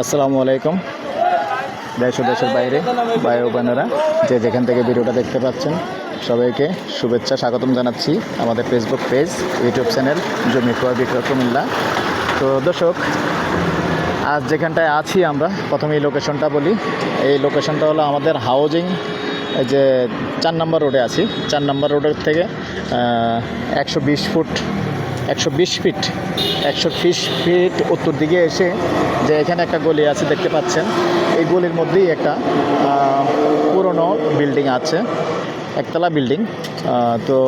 আসসালামু আলাইকুম। দেশ ও দেশের বাইরে, ভাই ও বোনেরা, যে যেখান থেকে ভিডিওটা দেখতে পাচ্ছেন, সবাইকে শুভেচ্ছা, স্বাগতম জানাচ্ছি আমাদের ফেসবুক পেজ ইউটিউব চ্যানেল জমি ক্রয় বিক্রয় কুমিল্লা। তো দর্শক, আজ যেখানটায় আছি আমরা প্রথমে এই লোকেশনটা বলি। এই লোকেশনটা হলো আমাদের হাউজিং এই যে চার নম্বর রোডে আছি। চার নম্বর রোডের থেকে একশো বিশ ফুট একশো বিশ ফিট একশো বিশ ফিট উত্তর দিকে এসে যে এখানে একটা গলি আছে দেখতে পাচ্ছেন। এই গলির মধ্যেই একটা পুরনো বিল্ডিং আছে, একতলা বিল্ডিং। তো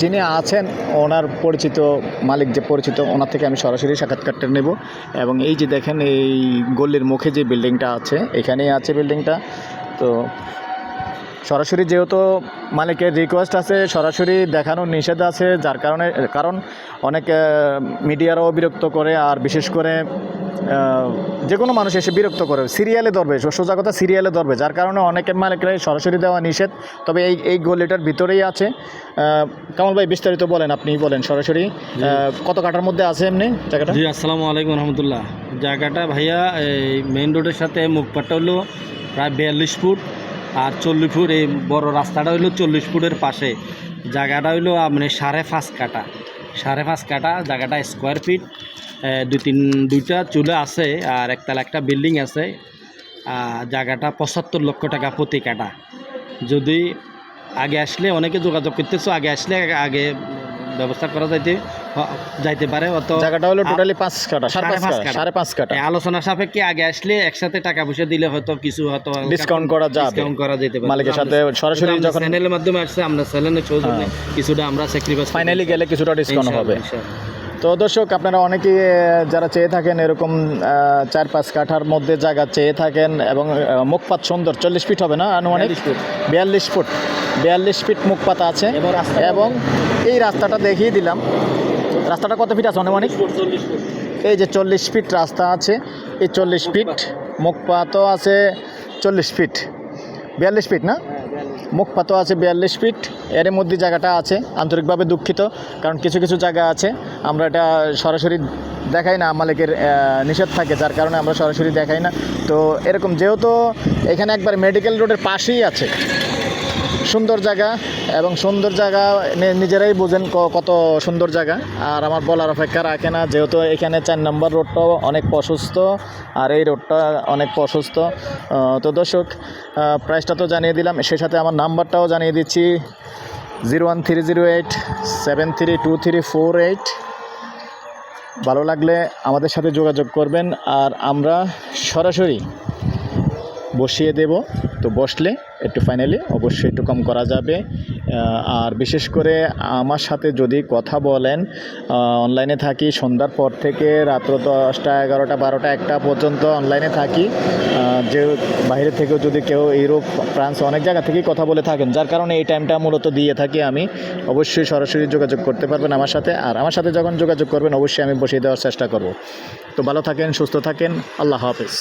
যিনি আছেন, ওনার পরিচিত মালিক যে পরিচিত, ওনার থেকে আমি সরাসরি সাক্ষাৎকারটা নেব। এবং এই যে দেখেন, এই গল্লির মুখে যে বিল্ডিংটা আছে, এখানেই আছে বিল্ডিংটা। তো সরাসরি যেহেতু মালিকের রিকোয়েস্ট আছে সরাসরি দেখানোর নিষেধ আছে যার কারণে কারণ অনেক মিডিয়ারাও বিরক্ত করে আর বিশেষ করে যে কোনো মানুষ এসে বিরক্ত করে। সিরিয়ালে ধরবে সোজা কথা সিরিয়ালে ধরবে যার কারণে অনেকের মালিকরাই সরাসরি দেওয়া নিষেধ। তবে এই এই গলিটার ভিতরেই আছে। কামাল ভাই বিস্তারিত বলেন আপনি বলেন সরাসরি। কত কাটার মধ্যে আছে এমনি জায়গাটা? জি আসসালামু আলাইকুম রহমতুল্লাহ। জায়গাটা ভাইয়া এই মেইন রোডের সাথে মুখপাটটা হলো প্রায় বিয়াল্লিশ ফুট। আর চল্লিশ ফুট, এই বড় রাস্তাটা হইল চল্লিশ ফুটের পাশে। জায়গাটা হইল মানে সাড়ে পাঁচ কাটা সাড়ে পাঁচ কাটা জায়গাটা স্কোয়ার ফিট দুই তিন, দুইটা চুলা আছে আর একতলা একটা বিল্ডিং আছে। জায়গাটা পঁচাত্তর লক্ষ টাকা প্রতি কাটা যদি আগে আসলে, অনেকে যোগাযোগ করতেছো, আগে আসলে আগে ব্যবস্থা করা যাইতে যাইতে পারে অত জায়গাটা হলো টোটালি পাঁচ কাটা সাড়ে পাঁচ কাটা সাড়ে পাঁচ কাটা আলোচনা সাপেক্ষে আগে আসলে একসাথে টাকা পয়সা দিলে হয়তো কিছু হয়তো ডিসকাউন্ট করা যাবে। ডিসকাউন্ট করা যেতে পারে। মালিকের সাথে সরাসরি যখন চ্যানেলের মাধ্যমে আসছে আমরা চ্যানেলের সৌজন্যে কিছুটা আমরা স্যাক্রিফাইস ফাইনালি গেলে কিছুটা ডিসকাউন্ট হবে। তো দর্শক আপনারা অনেকেই আহ, যারা চেয়ে থাকেন এরকম চার পাঁচ কাঠার মধ্যে জায়গা চেয়ে থাকেন এবং মুখপাত সুন্দর চল্লিশ ফিট হবে না আনুমানিক। বিয়াল্লিশ ফুট। বিয়াল্লিশ ফিট। মুখপাত আছে এবং এই রাস্তাটা দেখিয়ে দিলাম। রাস্তাটা কত ফিট আছে আনুমানিক? এই যে চল্লিশ ফিট রাস্তা আছে এই চল্লিশ ফিট মুখপাতও আছে চল্লিশ ফিট। বিয়াল্লিশ ফিট না? মুখপাতও আছে বিয়াল্লিশ ফিট। এর মধ্যে জায়গাটা আছে, আন্তরিকভাবে দুঃখিত, কারণ কিছু কিছু জায়গা আছে। আমরা এটা সরাসরি দেখাই না, মালিকের নিষেধ থাকে, যার কারণে আমরা সরাসরি দেখাই না। তো এরকম যেহেতু এখানে একবার মেডিকেল রোডের পাশেই আছে সুন্দর জায়গা এবং সুন্দর জায়গা নিজেরাই বোঝেন কত সুন্দর জায়গা। আর আমার বলার অপেক্ষা রাখে না, যেহেতু এখানে চার নম্বর রোডটাও অনেক প্রশস্ত, আর এই রোডটা অনেক প্রশস্ত। তো দর্শক প্রাইসটা তো জানিয়ে দিলাম, সেই সাথে আমার নাম্বারটাও জানিয়ে দিচ্ছি, zero one three zero eight, seven three two three four eight. ভালো লাগলে আমাদের সাথে যোগাযোগ করবেন, আর আমরা সরাসরি বসিয়ে দেব। তো বসলে একটু ফাইনালি অবশ্যই একটু কম করা যাবে। আর বিশেষ করে আমার সাথে যদি কথা বলেন অনলাইনে থাকি, সন্ধ্যার পর থেকে রাত্র দশটা, এগারোটা, বারোটা, একটা পর্যন্ত অনলাইনে থাকি। যে বাইরে থেকেও যদি কেউ ইউরোপ, ফ্রান্স অনেক জায়গা থেকেই কথা বলে থাকেন, যার কারণে এই টাইমটা মূলত দিয়ে থাকি আমি। অবশ্যই সরাসরি যোগাযোগ করতে পারবেন আমার সাথে, আর আমার সাথে যখন যোগাযোগ করবেন, অবশ্যই আমি বসিয়ে দেওয়ার চেষ্টা করব। তো ভালো থাকেন, সুস্থ থাকেন, আল্লাহ হাফেজ।